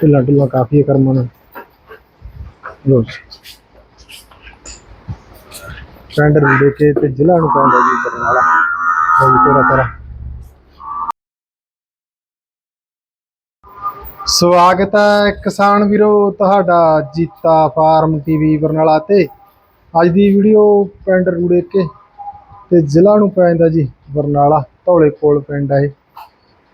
ਢਿੱਲਾ ਢਿੱਲਾ ਕਾਫੀ ਹੈ ਕਰਮਾਂ ਨੂੰ ਲੋ ਪਿੰਡ ਰੂੜੇ ਕੇ ਤੇ ਜ਼ਿਲ੍ਹਾ ਨੂੰ ਪੈਂਦਾ ਜੀ, ਬਰਨਾਲਾ। ਜੀ, ਤੇਰਾ ਤੇਰਾ। ਸਵਾਗਤ ਹੈ ਕਿਸਾਨ ਵੀਰੋ, ਤੁਹਾਡਾ ਜੀਤਾ ਫਾਰਮ ਟੀਵੀ ਬਰਨਾਲਾ ਤੇ। ਅੱਜ ਦੀ ਵੀਡੀਓ ਪਿੰਡ ਰੂੜੇ ਕੇ ਤੇ ਜ਼ਿਲ੍ਹਾ ਨੂੰ ਪੈਂਦਾ ਜੀ, ਬਰਨਾਲਾ, ਧੌਲੇ ਕੋਲ ਪਿੰਡ ਹੈ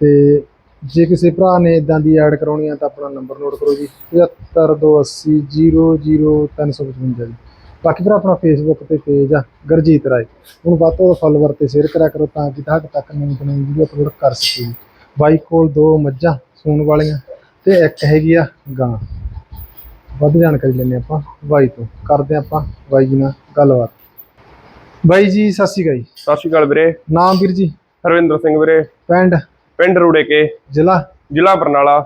ਤੇ ਜੇ ਕਿਸੇ ਭਰਾ ਨੇ ਇਦਾਂ ਦੀ ਐਡ ਕਰਾਉਣੀ ਆ ਤਾਂ ਆਪਣਾ ਨੰਬਰ ਨੋਟ ਕਰੋ ਜੀ 7528000355 ਜੀ। ਬਾਕੀ ਭਰਾ ਆਪਣਾ ਫੇਸਬੁੱਕ ਤੇ ਪੇਜ ਆ ਗਰਜੀਤ ਰਾਏ। ਹੁਣ ਵੱਧ ਤੋਂ ਵੱਧ ਫਾਲੋਵਰ ਤੇ ਸ਼ੇਅਰ ਕਰਿਆ ਕਰੋ ਤਾਂ ਕਿ ਤੁਹਾਡੇ ਤੱਕ ਨਵੀਂ ਨਵੀਂ ਵੀਡੀਓ ਅਪਲੋਡ ਕਰ ਸਕੀਏ। ਜੀ ਬਾਈ ਕੋਲ ਦੋ ਮੱਝਾਂ ਸੂਣ ਵਾਲੀਆਂ ਤੇ ਇੱਕ ਹੈਗੀ ਆ ਗਾਂ। ਵੱਧ ਜਾਣਕਾਰੀ ਲੈਣੇ ਆਪਾਂ ਬਾਈ ਤੋਂ। ਕਰਦੇ ਆਪਾਂ ਬਾਈ ਜੀ ਨਾਲ ਗੱਲਬਾਤ। ਬਾਈ ਜੀ ਸਤਿ ਸ਼੍ਰੀ ਅਕਾਲ ਜੀ। ਸਤਿ ਸ਼੍ਰੀ ਅਕਾਲ ਵੀਰੇ। ਨਾਮ ਵੀਰ ਜੀ? ਹਰਵਿੰਦਰ ਸਿੰਘ ਵੀਰੇ। ਪਿੰਡ? ਪਿੰਡ ਰੂੜੇ ਕੇ ਜ਼ਿਲ੍ਹਾ? ਜ਼ਿਲ੍ਹਾ ਬਰਨਾਲਾ।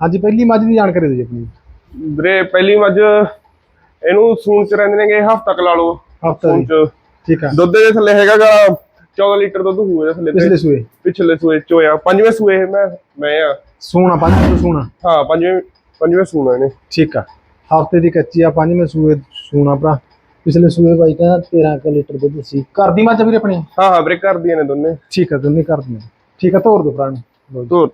ਹਾਂਜੀ ਪਹਿਲੀ ਮੱਝ ਦੀ ਜਾਣਕਾਰੀ ਦਿਓ ਜੀ ਆਪਣੀ। ਵੀਰੇ ਪਹਿਲੀ ਮੱਝ ਇਹਨੂੰ ਸੂਣ ਚ ਰਹਿੰਦੇ ਨੇਗੇ ਹਫ਼ਤਾ ਕੁ ਲਾ ਲਓ। ਹਫਤਾ ਸੂਣ ਚ। ਠੀਕ ਆ। ਦੁੱਧ ਦੇ ਥੱਲੇ ਹੈਗਾਗਾ 14 ਲੀਟਰ ਦੁੱਧ ਹੋਊਗਾ ਇਹਦੇ ਥੱਲੇ ਪਿਛਲੇ ਸੂਏ। ਪਿਛਲੇ ਸੂਏ ਚ ਹੋਇਆ। ਪੰਜਵੇਂ ਸੂਏ ਮੈਂ ਮੈਂ ਆ। ਸੋਨਾ ਪੰਜ ਕਿਲੋ ਸੋਨਾ ਹਾਂ ਪੰਜਵੇਂ ਪੰਜਵੇਂ ਸੂਣਾ ਇਹਨੇ। ਠੀਕ ਆ। ਹਫ਼ਤੇ ਦੀ ਕੱਚੀ ਆ ਪੰਜਵੇਂ ਸੂਏ ਸੋਨਾ ਭਰਾ। ਪਿਛਲੇ ਸੂਏ ਬਾਈ ਕਹਿੰਦਾ 13 ਕੁ ਲੀਟਰ ਦੁੱਧ ਸੀ। ਘਰ ਦੀ ਮੱਝ ਵੀਰੇ ਆਪਣੀ? ਹਾਂ ਹਾਂ ਵੀਰੇ ਕਰਦੀਆਂ ਨੇ ਦੋਨੇ। ਠੀਕ ਆ ਦੋਨੇ ਘਰ ਦੀਆਂ ਠੀਕ ਆ ਤੋਰ ਦੋ ਭਰਾ ਨੂੰ। ਲਓ ਜੀ, ਧੋ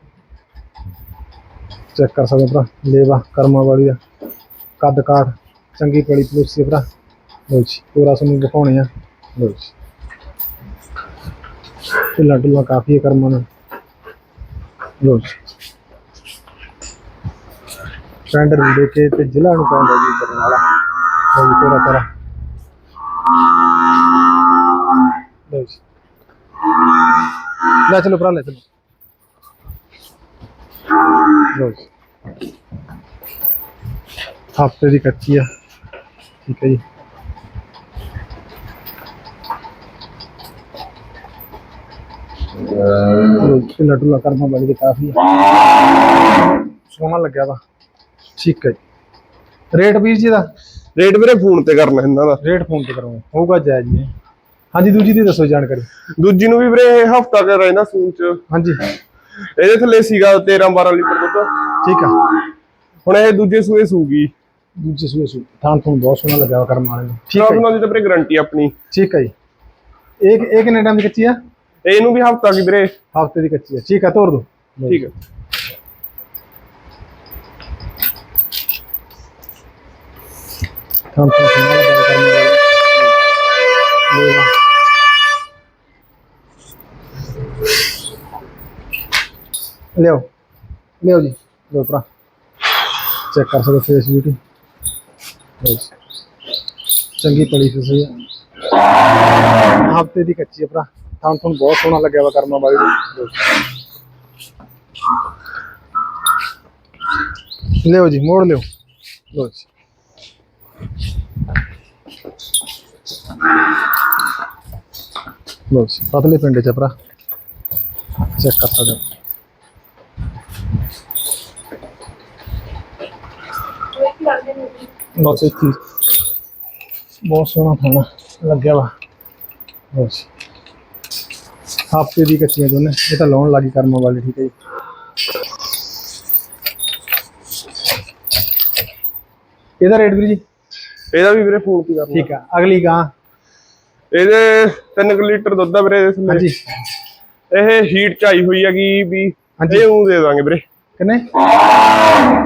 ਚੈੱਕ ਕਰ ਸਕਦੇ ਹੋ ਭਰਾ ਲੇਵਾ ਕਰਮਾ ਵਾਲੀ ਦਾ ਕੱਦ ਕਾਠ ਚੰਗੀ ਪਲੀ ਪਲੂਸੀ ਭਰਾ। ਲਓ ਜੀ ਪੂਰਾ ਤੁਹਾਨੂੰ ਦਿਖਾਉਣੇ ਆ। ਲਓ ਜੀ। ਢਿੱਲਾ ਢਿੱਲਾ ਕਾਫੀ ਹੈ ਕਰਮਾਂ ਨੂੰ ਲਓ ਜੀ। ਪਿੰਡ ਰੂੜੇ ਕੇ ਤੇ ਜ਼ਿਲ੍ਹਾ ਨੂੰ ਪੈਂਦਾ ਜੀ ਬਰਨਾਲਾ ਲਓ ਜੀ ਤੇਰਾ ਤੇਰਾ ਲਓ ਜੀ। ਲੈ ਚਲੋ ਭਰਾ ਲੈ ਚਲੋ। ਜੀ। ਹਫ਼ਤੇ ਦੀ ਕੱਚੀ ਆ। ਠੀਕ ਹੈ ਜੀ। ਲੋ ਲੱਡੂ ਲਾ ਕਰਮਾ ਵਾਲੀ ਦੇ ਕਾਫੀ ਸੋਹਣਾ ਲੱਗਿਆ ਵਾ। ਠੀਕ ਹੈ ਜੀ। ਰੇਟ ਵੀਰ ਜੀ ਦਾ? ਰੇਟ ਵੀਰੇ ਫੋਨ ਤੇ ਕਰਨਾ ਇਹਨਾਂ ਦਾ ਰੇਟ ਫੋਨ ਤੇ ਕਰਾਂਗੇ। ਹੋਊਗਾ ਜਾਇਜ਼ ਜੀ ਹਾਂਜੀ ਦੂਜੀ ਦੀ ਦੱਸੋ ਜਾਣਕਾਰੀ। ਦੂਜੀ ਨੂੰ ਵੀ ਵੀਰੇ ਹਫ਼ਤਾ ਕੁ ਰਹਿੰਦਾ ਸੂਣ ਚ। ਹਾਂਜੀ। ਇਹਦੇ ਥੱਲੇ ਸੀਗਾ 13 12 ਲੀਟਰ ਦੁੱਧ ਠੀਕ ਆ। ਹੁਣ ਇਹ ਦੂਜੇ ਸੂਏ ਸੂਗੀ। ਦੂਜੇ ਸੂਏ ਸੂ ਥਾਂ ਤੁਹਾਨੂੰ ਬਹੁਤ ਸੋਹਣਾ ਲੱਗਿਆ ਕਰਮ ਵਾਲੇ ਨੂੰ। ਠੀਕ ਹੈ ਉਹਨਾਂ ਦੀ ਤਾਂ ਵੀਰੇ ਗਾਰੰਟੀ ਆਪਣੀ। ਠੀਕ ਹੈ ਜੀ। ਇਹ ਇਹ ਕਿੰਨੇ ਟਾਈਮ ਦੀ ਕੱਚੀ ਆ? ਇਹਨੂੰ ਵੀ ਹਫ਼ਤਾ ਕੀ ਵੀਰੇ। ਹਫ਼ਤੇ ਦੀ ਕੱਚੀ ਆ। ਠੀਕ ਆ ਤੋਰ ਦੋ। ਠੀਕ ਹੈ ਥਾਂ ਤੁਹਾਨੂੰ ਸੋਹਣਾ ਲੱਗਿਆ ਕਰਮ ਲਿਓ ਲਿਓ ਜੀ। ਲਓ ਭਰਾ। ਚੈੱਕ ਕਰ ਸਕਦੇ ਫੇਸ ਬਿਊਟੀ ਚੰਗੀ ਪਲੀ ਫਸੀ ਆ। ਹਫ਼ਤੇ ਦੀ ਕੱਚੀ ਆ ਭਰਾ। ਥਾਂ ਤੁਹਾਨੂੰ ਬਹੁਤ ਸੋਹਣਾ ਲੱਗਿਆ ਵਾ ਕਰਮਾ ਵਾਲੀ ਲਿਓ ਜੀ। ਮੋੜ ਲਿਓ ਲਓ ਜੀ। ਲਓ ਜੀ। ਪਤਲੇ ਪਿੰਡ ਚ ਭਰਾ। ਚੈੱਕ ਕਰ ਸਕਦੇ ਬਸ ਇੱਕ ਹੀ। ਬਹੁਤ ਸੋਹਣਾ ਖਾਣਾ ਲੱਗਿਆ ਵਾ। ਬਸ। ਹਫ਼ਤੇ ਦੀ ਕੱਚੀਆਂ ਦੋਨੇ। ਇਹ ਤਾਂ ਲਾਉਣ ਲੱਗੀ ਕਰਮਾਂ ਵਾਲੀ ਠੀਕ ਹੈ ਜੀ। ਇਹਦਾ ਰੇਟ ਵੀਰ ਜੀ? ਇਹਦਾ ਵੀ ਵੀਰੇ ਫੋਨ ਕੀ ਕਰਨਾ? ਠੀਕ ਆ। ਅਗਲੀ ਗਾਂ। ਇਹਦੇ 3 ਲੀਟਰ ਦੁੱਧ ਆ ਵੀਰੇ। ਹਾਂਜੀ। ਇਹ ਹੀਟ ਚ ਆਈ ਹੋਈ ਹੈਗੀ ਵੀ ਹਾਂਜੀ। ਇਹ ਉਹ ਦੇ ਦਾਂਗੇ ਵੀਰੇ। ਕਿੰਨੇ?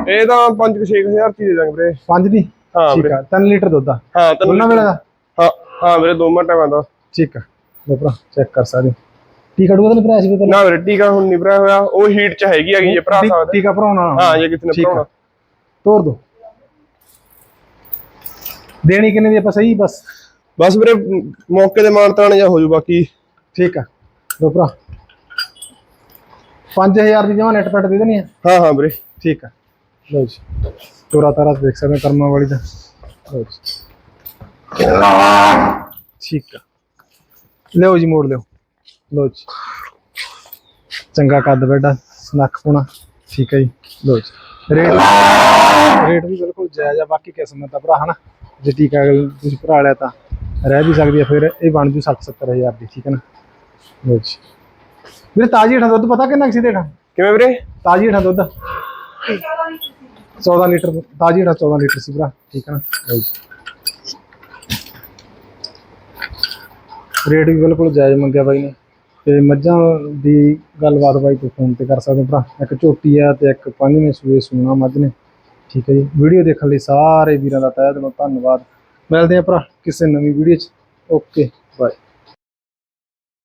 ਇਹ ਤਾਂ 5-6000 ਚ ਹੀ ਦੇ ਦਾਂਗੇ ਵੀਰੇ। ਪੰਜ ਦੀ ਹਾਂ ਠੀਕ ਵੀਰੇ। ਆ 3 ਲੀਟਰ ਦੁੱਧ ਆ। ਹਾਂ ਤੈਨੂੰ ਦੋਨਾਂ ਵੇਲੇ ਦਾ? ਹਾਂ ਹਾਂ ਵੀਰੇ ਦੋਵਾਂ ਟਾਈਮਾਂ ਦਾ ਠੀਕ ਆ ਲੋ ਭਰਾ ਚੈੱਕ ਕਰ ਸਕਦੇ ਟੀਕਾ ਡੂਗਾ ਤਾਂ ਭਰਾ ਸੀ ਕੋਈ ਨਾ ਵੀਰੇ ਟੀਕਾ ਹੁਣ ਨਹੀਂ ਭਰਾ ਹੋਇਆ। ਉਹ ਹੀਟ ਚ ਹੈਗੀ ਹੈਗੀ ਜੇ ਭਰਾ ਸਕਦਾ। ਟੀਕਾ ਭਰਾਉਣਾ। ਹਾਂ ਜੇ ਕਿਸੇ ਨੇ ਠੀਕ ਆ। ਭਰਾਉਣਾ। ਤੋਰ ਦੋ। ਦੇਣੀ ਕਿੰਨੇ ਦੀ ਆਪਾਂ ਸਹੀ ਬਸ? ਬਸ ਵੀਰੇ ਮ- ਮੌਕੇ ਤੇ ਮਾਨ ਤਾਣ ਜਾ ਹੋ ਜੂ ਬਾਕੀ। ਠੀਕ ਆ ਲੋ ਭਰਾ। 5000 ਦੀ ਜਮਾ ਨੈਟ ਪੈਟ ਦੇ ਦੇਣੀ ਆ? ਹਾਂ ਹਾਂ ਵੀਰੇ ਠੀਕ ਆ। ਲਓ ਜੀ। ਤੋਰਾ ਤਾਰਾ ਦੇਖ ਸਕਦੇ ਕਰਮਾਂ ਵਾਲੀ ਦਾ। ਲਓ ਜੀ। ਠੀਕ ਆ। ਲਿਓ ਜੀ ਮੋੜ ਲਿਓ। ਲਓ ਜੀ। ਚੰਗਾ ਕੱਦ ਬੈਠਾ ਸਨੱਖ ਪੁਣਾ। ਠੀਕ ਹੈ ਜੀ। ਲਓ ਜੀ। ਰੇਟ ਰੇਟ ਵੀ ਬਿਲਕੁਲ ਜਾਇਜ਼ ਆ ਬਾਕੀ ਕਿਸਮਤ ਦਾ ਭਰਾ ਹਨਾ? ਜੇ ਟੀਕਾ ਤੁਸੀਂ ਭਰਾ ਲਿਆ ਤਾਂ ਰਹਿ ਵੀ ਸਕਦੀ ਆ ਫਿਰ ਇਹ ਬਣ ਜੂ 60 70000 ਦੀ ਠੀਕ ਹੈ ਨਾ? ਲਓ ਜੀ। ਵੀਰੇ ਤਾਜੀ ਹੇਠਾਂ ਦੁੱਧ ਪਤਾ ਕਿੰਨਾ ਸੀ ਦੇਣਾ ਕਿਵੇਂ ਵੀਰੇ? ਤਾਜੀ ਹੇਠਾਂ ਦੁੱਧ। 14 ਲੀਟਰ ਤਾਜੀ ਹੇਠਾਂ 14 ਲੀਟਰ ਸੀ ਭਰਾ ਠੀਕ ਹੈ ਨਾ। ਰੇਟ ਵੀ ਬਿਲਕੁਲ ਜਾਇਜ਼ ਮੰਗਿਆ ਬਾਈ ਨੇ। ਤੇ ਮੱਝਾਂ ਦੀ ਗੱਲਬਾਤ ਬਾਈ ਤੂੰ ਫੋਨ ਤੇ ਕਰ ਸਕਦਾ ਭਰਾ। ਇੱਕ ਝੋਟੀ ਆ ਤੇ ਇੱਕ ਪੰਜਵੇਂ ਸੂਏ ਸੂਣਾ ਮੱਝ ਨੇ। ਠੀਕ ਹੈ ਜੀ। ਵੀਡੀਓ ਦੇਖਣ ਲਈ ਸਾਰੇ ਵੀਰਾਂ ਦਾ ਤਹਿ ਦਿਲੋਂ ਧੰਨਵਾਦ। ਮਿਲਦੇ ਆ ਭਰਾ ਕਿਸੇ ਨਵੀਂ ਵੀਡੀਓ 'ਚ। Okay bye.